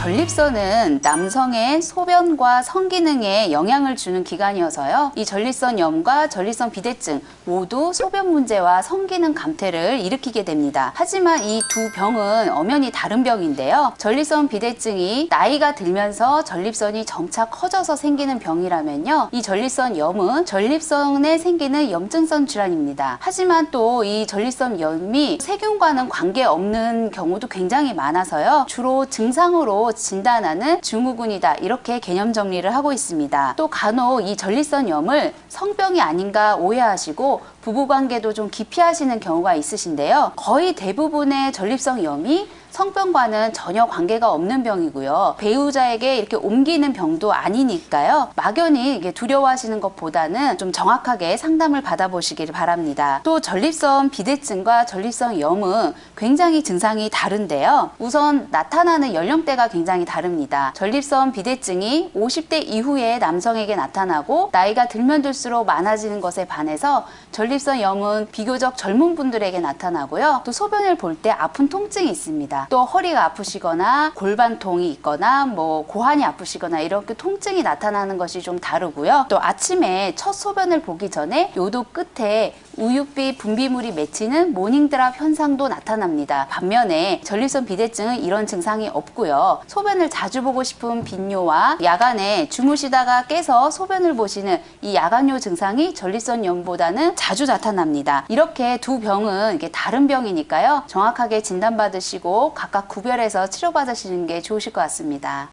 전립선은 남성의 소변과 성기능에 영향을 주는 기관이어서요. 이 전립선염과 전립선 비대증 모두 소변 문제와 성기능 감퇴를 일으키게 됩니다. 하지만 이 두 병은 엄연히 다른 병인데요. 전립선 비대증이 나이가 들면서 전립선이 점차 커져서 생기는 병이라면요. 이 전립선염은 전립선에 생기는 염증성 질환입니다. 하지만 또 이 전립선염이 세균과는 관계없는 경우도 굉장히 많아서요. 주로 증상으로 진단하는 증후군이다. 이렇게 개념 정리를 하고 있습니다. 또 간혹 이 전립선염을 성병이 아닌가 오해하시고 부부관계도 좀 기피하시는 경우가 있으신데요. 거의 대부분의 전립선염이 성병과는 전혀 관계가 없는 병이고요. 배우자에게 이렇게 옮기는 병도 아니니까요. 막연히 두려워하시는 것보다는 좀 정확하게 상담을 받아보시기를 바랍니다. 또 전립선 비대증과 전립선 염은 굉장히 증상이 다른데요. 우선 나타나는 연령대가 굉장히 다릅니다. 전립선 비대증이 50대 이후에 남성에게 나타나고 나이가 들면 들수록 많아지는 것에 반해서 전립선 염은 비교적 젊은 분들에게 나타나고요. 또 소변을 볼 때 아픈 통증이 또 허리가 아프시거나 골반통이 있거나 뭐 고환이 아프시거나 이렇게 통증이 나타나는 것이 좀 다르고요. 또 아침에 첫 소변을 보기 전에 요도 끝에 우유빛 분비물이 맺히는 모닝드랍 현상도 나타납니다. 반면에 전립선 비대증은 이런 증상이 없고요. 소변을 자주 보고 싶은 빈뇨와 야간에 주무시다가 깨서 소변을 보시는 이 야간뇨 증상이 전립선염보다는 자주 나타납니다. 이렇게 두 병은 이게 다른 병이니까요. 정확하게 진단받으시고 각각 구별해서 치료받으시는 게 좋으실 것 같습니다.